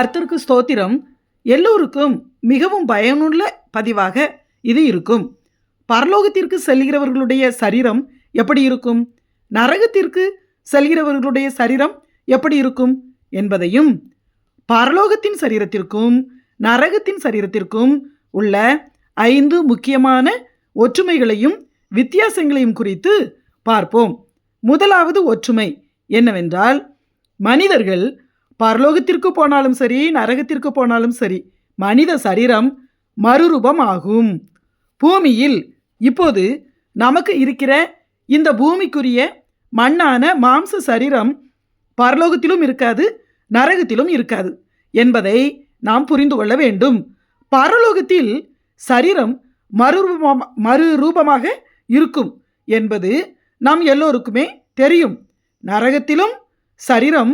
கர்த்தருக்கு ஸ்தோத்திரம் எல்லோருக்கும் மிகவும் பயனுள்ள பதிவாக இது இருக்கும். பரலோகத்திற்கு செல்கிறவர்களுடைய சரீரம் எப்படி இருக்கும்? நரகத்திற்கு செல்கிறவர்களுடைய சரீரம் எப்படி இருக்கும் என்பதையும் பரலோகத்தின் சரீரத்திற்கும் நரகத்தின் சரீரத்திற்கும் உள்ள ஐந்து முக்கியமான ஒற்றுமைகளையும் வித்தியாசங்களையும் குறித்து பார்ப்போம். முதலாவது ஒற்றுமை என்னவென்றால் மனிதர்கள் பரலோகத்திற்கு போனாலும் சரி நரகத்திற்கு போனாலும் சரி மனித சரீரம் மறுரூபம் ஆகும் பூமியில் இப்போது நமக்கு இருக்கிற இந்த பூமிக்குரிய மண்ணான மாம்ச சரீரம் பரலோகத்திலும் இருக்காது நரகத்திலும் இருக்காது என்பதை நாம் புரிந்து கொள்ள வேண்டும். பரலோகத்தில் சரீரம் மறுரூபம் மறுரூபமாக இருக்கும் என்பது நாம் எல்லோருக்குமே தெரியும். நரகத்திலும் சரீரம்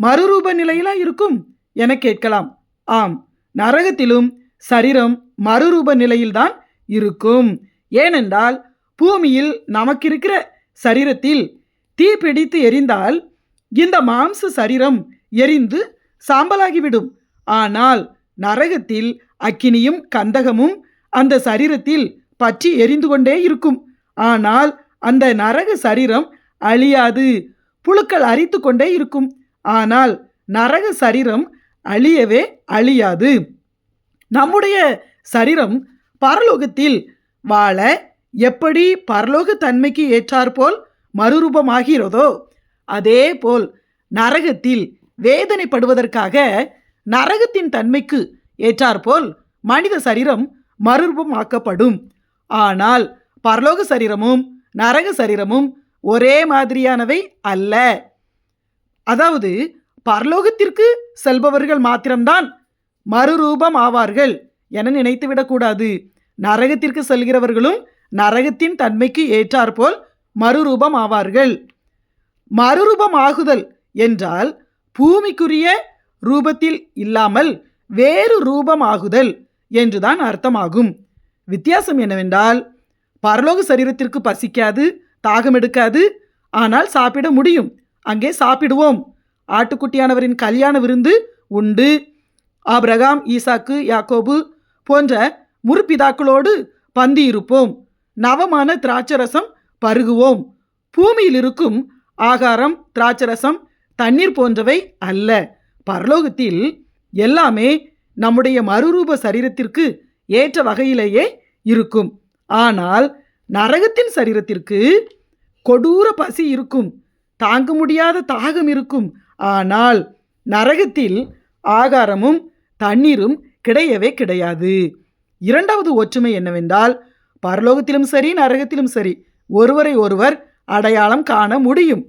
மறுரூப நிலையிலா இருக்கும்? என கேட்கலாம். ஆம் நரகத்திலும் சரீரம் மறுரூப நிலையில்தான் இருக்கும். ஏனென்றால் பூமியில் நமக்கிருக்கிற சரீரத்தில் தீ பிடித்து எரிந்தால் இந்த மாம்ச சரீரம் எரிந்து சாம்பலாகிவிடும். ஆனால் நரகத்தில் அக்கினியும் கந்தகமும் அந்த சரீரத்தில் பற்றி எரிந்து கொண்டே இருக்கும். ஆனால் அந்த நரக சரீரம் அழியாது. புழுக்கள் அரித்து கொண்டே இருக்கும். ஆனால் நரக சரீரம் அழியவே அழியாது. நம்முடைய சரீரம் பரலோகத்தில் வாழ எப்படி பரலோக தன்மைக்கு ஏற்றாற்போல் மறுரூபமாகிறதோ அதே போல் நரகத்தில் வேதனைப்படுவதற்காக நரகத்தின் தன்மைக்கு ஏற்றாற்போல் மனித சரீரம் மறுரூபமாக்கப்படும். ஆனால் பரலோக சரீரமும் நரக சரீரமும் ஒரே மாதிரியானவை அல்ல. அதாவது பரலோகத்திற்கு செல்பவர்கள் மாத்திரம்தான் மறுரூபம் ஆவார்கள் என நினைத்துவிடக்கூடாது நரகத்திற்கு செல்கிறவர்களும் நரகத்தின் தன்மைக்கு ஏற்றாற்போல் மறுரூபம் ஆவார்கள். மறுரூபம் ஆகுதல் என்றால் பூமிக்குரிய ரூபத்தில் இல்லாமல் வேறு ரூபம் ஆகுதல் என்றுதான் அர்த்தமாகும். வித்தியாசம் என்னவென்றால் பரலோக சரீரத்திற்கு பசிக்காது தாகம் எடுக்காது ஆனால் சாப்பிட முடியும். அங்கே சாப்பிடுவோம். ஆட்டுக்குட்டியானவரின் கல்யாண விருந்து உண்டு. ஆபிரகாம் ஈசாக்கு யாக்கோபு போன்ற முற்பிதாக்களோடு பந்தி இருப்போம் நவமான திராட்சரசம் பருகுவோம். பூமியில் இருக்கும் ஆகாரம் திராட்சரசம் தண்ணீர் போன்றவை அல்ல. பரலோகத்தில் எல்லாமே நம்முடைய மறுரூப சரீரத்திற்கு ஏற்ற வகையிலேயே இருக்கும். ஆனால் நரகத்தின் சரீரத்திற்கு கொடூர பசி இருக்கும். தாங்க முடியாத தாகம் இருக்கும். ஆனால் நரகத்தில் ஆகாரமும் தண்ணீரும் கிடையவே கிடையாது. இரண்டாவது ஒற்றுமை என்னவென்றால் பரலோகத்திலும் சரி நரகத்திலும் சரி ஒருவரை ஒருவர் அடையாளம் காண முடியும்.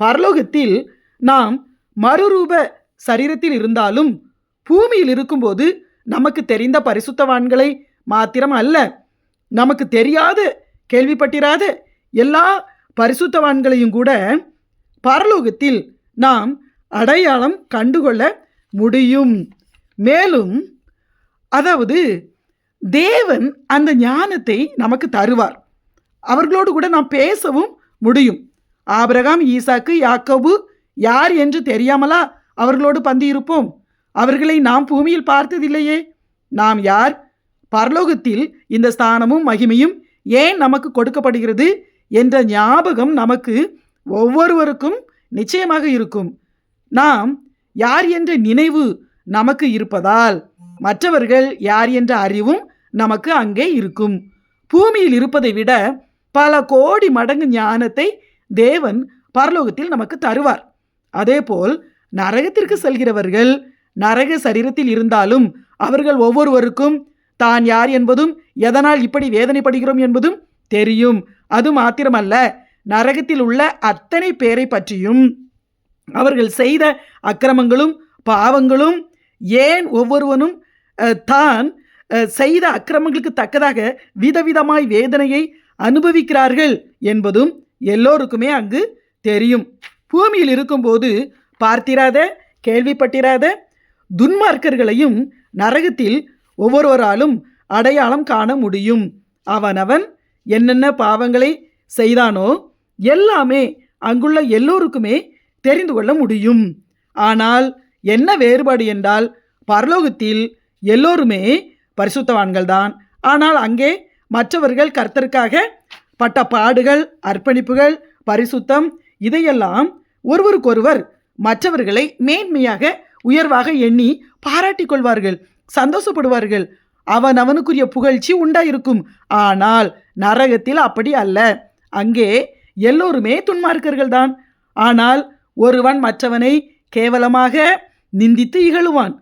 பரலோகத்தில் நாம் மறுரூப சரீரத்தில் இருந்தாலும் பூமியில் இருக்கும்போது நமக்கு தெரிந்த பரிசுத்தவான்களை மாத்திரம் அல்ல. நமக்கு தெரியாத கேள்விப்பட்டிராத எல்லா பரிசுத்தவான்களையும் கூட பரலோகத்தில் நாம் அடையாளம் கண்டுகொள்ள முடியும். மேலும் அதாவது தேவன் அந்த ஞானத்தை நமக்கு தருவார். அவர்களோடு கூட நாம் பேசவும் முடியும். ஆபிரகாம் ஈசாக்கு யாக்கோபு யார் என்று தெரியாமலா அவர்களோடு பந்தி இருப்போம் அவர்களை நாம் பூமியில் பார்த்ததில்லையே. நாம் யார்? பரலோகத்தில் இந்த ஸ்தானமும் மகிமையும் ஏன் நமக்கு கொடுக்கப்படுகிறது என்ற ஞாபகம் நமக்கு ஒவ்வொருவருக்கும் நிச்சயமாக இருக்கும். நாம் யார் என்ற நினைவு நமக்கு இருப்பதால் மற்றவர்கள் யார் என்ற அறிவும் நமக்கு அங்கே இருக்கும். பூமியில் இருப்பதை விட பல கோடி மடங்கு ஞானத்தை தேவன் பரலோகத்தில் நமக்கு தருவார். அதேபோல் நரகத்திற்கு செல்கிறவர்கள் நரக சரீரத்தில் இருந்தாலும் அவர்கள் ஒவ்வொருவருக்கும் தான் யார் என்பதும் எதனால் இப்படி வேதனைப்படுகிறோம் என்பதும் தெரியும். அது மாத்திரமல்ல நரகத்தில் உள்ள அத்தனை பேரை பற்றியும் அவர்கள் செய்த அக்கிரமங்களும் பாவங்களும் ஏன் ஒவ்வொருவனும் தான் செய்த அக்கிரமங்களுக்கு தக்கதாக விதவிதமாய் வேதனையை அனுபவிக்கிறார்கள் என்பதும் எல்லோருக்குமே அங்கு தெரியும். பூமியில் இருக்கும்போது பார்த்திராத கேள்விப்பட்டிராத துன்மார்க்கர்களையும் நரகத்தில் ஒவ்வொருவராலும் அடையாளம் காண முடியும். அவனவன் என்னென்ன பாவங்களை செய்தானோ எல்லாமே அங்குள்ள எல்லோருக்குமே தெரிந்து கொள்ள முடியும். ஆனால் என்ன வேறுபாடு என்றால் பரலோகத்தில் எல்லோருமே பரிசுத்தவான்கள் தான் ஆனால் அங்கே மற்றவர்கள் கர்த்தருக்காக பட்ட பாடுகள் அர்ப்பணிப்புகள் பரிசுத்தம் இதையெல்லாம் ஒருவருக்கொருவர் மற்றவர்களை மேன்மையாக உயர்வாக எண்ணி பாராட்டி கொள்வார்கள் சந்தோஷப்படுவார்கள். அவன் அவனுக்குரிய புகழ்ச்சி உண்டாயிருக்கும். ஆனால் நரகத்தில் அப்படி அல்ல. அங்கே எல்லோருமே துன்மார்க்கர்கள் தான் ஆனால் ஒருவன் மற்றவனை கேவலமாக நிந்தித்து இகழுவான்.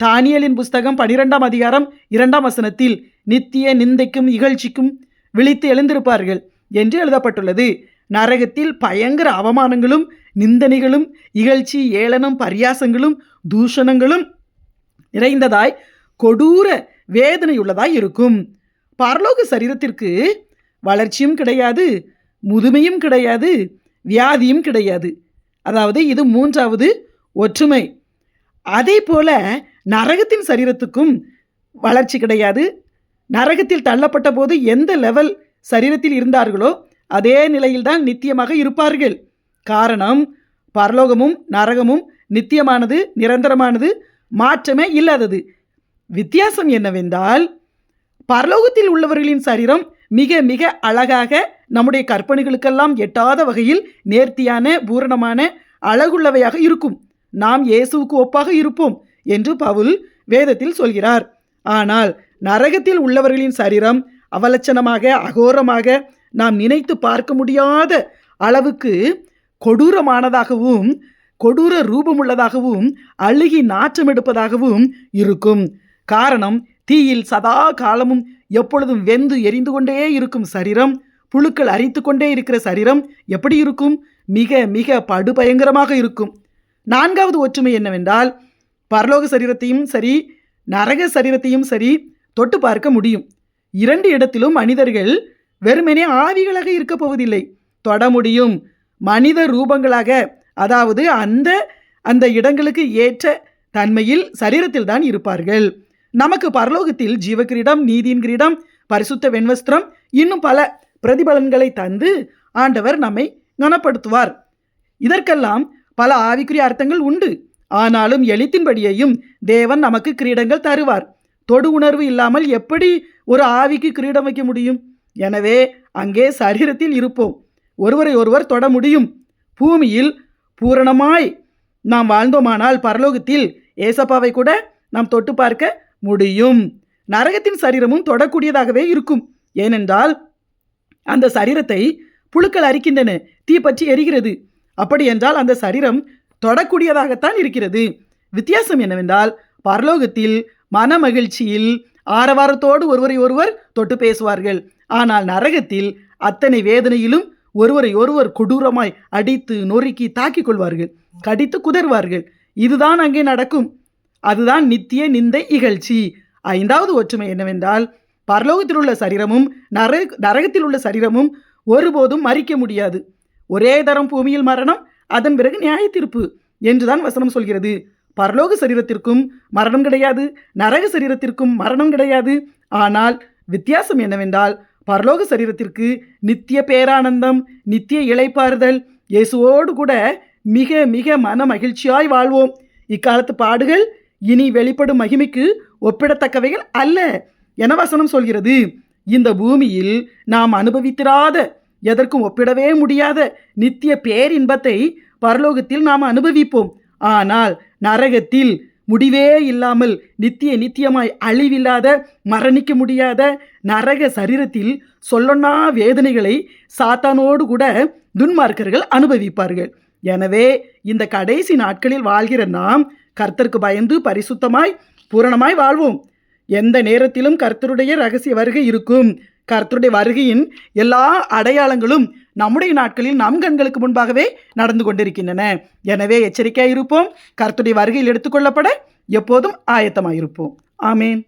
தானியலின் புஸ்தகம் பனிரெண்டாம் அதிகாரம் இரண்டாம் வசனத்தில் நித்திய நிந்தைக்கும் இகழ்ச்சிக்கும் விழித்து எழுந்திருப்பார்கள் என்று எழுதப்பட்டுள்ளது. நரகத்தில் பயங்கர அவமானங்களும் நிந்தனைகளும் இகழ்ச்சி ஏளனம் பரியாசங்களும் தூஷணங்களும் நிறைந்ததாய் கொடூர வேதனையுள்ளதாய் இருக்கும். பரலோக சரீரத்திற்கு வளர்ச்சியும் கிடையாது முதுமையும் கிடையாது வியாதியும் கிடையாது. அதாவது இது மூன்றாவது ஒற்றுமை. அதே போல நரகத்தின் சரீரத்துக்கும் வளர்ச்சி கிடையாது. நரகத்தில் தள்ளப்பட்ட போது எந்த லெவல் சரீரத்தில் இருந்தார்களோ அதே நிலையில்தான் நித்தியமாக இருப்பார்கள். காரணம் பரலோகமும் நரகமும் நித்தியமானது நிரந்தரமானது மாற்றமே இல்லாதது. வித்தியாசம் என்னவென்றால் பரலோகத்தில் உள்ளவர்களின் சரீரம் மிக மிக அழகாக நம்முடைய கற்பனைகளுக்கெல்லாம் எட்டாத வகையில் நேர்த்தியான பூரணமான அழகுள்ளவையாக இருக்கும். நாம் இயேசுவுக்கு ஒப்பாக இருப்போம் என்று பவுல் வேதத்தில் சொல்கிறார். ஆனால் நரகத்தில் உள்ளவர்களின் சரீரம் அவலட்சணமாக அகோரமாக நாம் நினைத்து பார்க்க முடியாத அளவுக்கு கொடூரமானதாகவும் கொடூர ரூபமுள்ளதாகவும் அழுகி நாற்றம் எடுப்பதாகவும் இருக்கும். காரணம் தீயில் சதா காலமும் எப்பொழுதும் வெந்து எரிந்து கொண்டே இருக்கும் சரீரம் புழுக்கள் அரித்து கொண்டே இருக்கிற சரீரம் எப்படி இருக்கும்? மிக மிக படுபயங்கரமாக இருக்கும். நான்காவது ஒற்றுமை என்னவென்றால் பரலோக சரீரத்தையும் சரி நரக சரீரத்தையும் சரி தொட்டு பார்க்க முடியும். இரண்டு இடத்திலும் மனிதர்கள் வெறுமனே ஆவிகளாக இருக்க போவதில்லை. தொட முடியும். மனித ரூபங்களாக அதாவது அந்த அந்த இடங்களுக்கு ஏற்ற தன்மையில் சரீரத்தில் தான் இருப்பார்கள். நமக்கு பரலோகத்தில் ஜீவகிரீடம் நீதியின் கிரீடம் பரிசுத்த வெண்வஸ்திரம் இன்னும் பல பிரதிபலன்களை தந்து ஆண்டவர் நம்மை கனப்படுத்துவார். இதற்கெல்லாம் பல ஆவிக்குரிய அர்த்தங்கள் உண்டு. ஆனாலும் எழுத்தின்படியையும் தேவன் நமக்கு கிரீடங்கள் தருவார். தொடு உணர்வு இல்லாமல் எப்படி ஒரு ஆவிக்கு கிரீடம் வைக்க முடியும்? எனவே அங்கே சரீரத்தில் இருப்போம். ஒருவரை ஒருவர் தொட முடியும். பூமியில் பூரணமாய் நாம் வாழ்ந்தோமானால் பரலோகத்தில் ஏசப்பாவை கூட நாம் தொட்டு பார்க்க முடியும். நரகத்தின் சரீரமும் தொடக்கூடியதாகவே இருக்கும். ஏனென்றால் அந்த சரீரத்தை புழுக்கள் அரிக்கின்றன தீ பற்றி எரிகிறது. அப்படி என்றால் அந்த சரீரம் தொடக்கூடியதாகத்தான் இருக்கிறது. வித்தியாசம் என்னவென்றால் பரலோகத்தில் மன மகிழ்ச்சியில் ஆரவாரத்தோடு ஒருவரை ஒருவர் தொட்டு பேசுவார்கள். ஆனால் நரகத்தில் அத்தனை வேதனையிலும் ஒருவரை ஒருவர் கொடூரமாய் அடித்து நொறுக்கி தாக்கிக் கொள்வார்கள். கடித்து குதறுவார்கள். இதுதான் அங்கே நடக்கும். அதுதான் நித்திய நிந்தை இகழ்ச்சி. ஐந்தாவது ஒற்றுமை என்னவென்றால் பரலோகத்தில் உள்ள சரீரமும் நர நரகத்தில் உள்ள சரீரமும் ஒருபோதும் மறிக்க முடியாது. ஒரே தரம் பூமியில் மரணம் அதன் பிறகு நியாய தீர்ப்பு என்றுதான் வசனம் சொல்கிறது. பரலோக சரீரத்திற்கும் மரணம் கிடையாது நரக சரீரத்திற்கும் மரணம் கிடையாது. ஆனால் வித்தியாசம் என்னவென்றால் பரலோக சரீரத்திற்கு நித்திய பேரானந்தம் நித்திய இளைப்பாறுதல் இயேசுவோடு கூட மிக மிக மன மகிழ்ச்சியாய் வாழ்வோம். இக்காலத்து பாடுகள் இனி வெளிப்படும் மகிமைக்கு ஒப்பிடத்தக்கவைகள் அல்ல. என வசனம் சொல்கிறது. இந்த பூமியில் நாம் அனுபவித்திராத எதற்கும் ஒப்பிடவே முடியாத நித்திய பேரின்பத்தை பரலோகத்தில் நாம் அனுபவிப்போம். ஆனால் நரகத்தில் முடிவே இல்லாமல் நித்திய நித்தியமாய் அழிவில்லாத மரணிக்க முடியாத நரக சரீரத்தில் சொல்லொன்னா வேதனைகளை சாத்தானோடு கூட துன்மார்க்கர்கள் அனுபவிப்பார்கள். எனவே இந்த கடைசி நாட்களில் வாழ்கிற நாம் கர்த்தருக்கு பயந்து பரிசுத்தமாய் பூரணமாய் வாழ்வோம். எந்த நேரத்திலும் கர்த்தருடைய ரகசிய வருகை இருக்கும். கர்த்தருடைய வருகையின் எல்லா அடையாளங்களும் நம்முடைய நாட்களில் நம் கண்களுக்கு முன்பாகவே நடந்து கொண்டிருக்கின்றன. எனவே எச்சரிக்கையாக இருப்போம். கர்த்தருடைய வருகையில் எடுத்துக்கொள்ளப்பட எப்போதும் ஆயத்தமாக இருப்போம். ஆமேன்.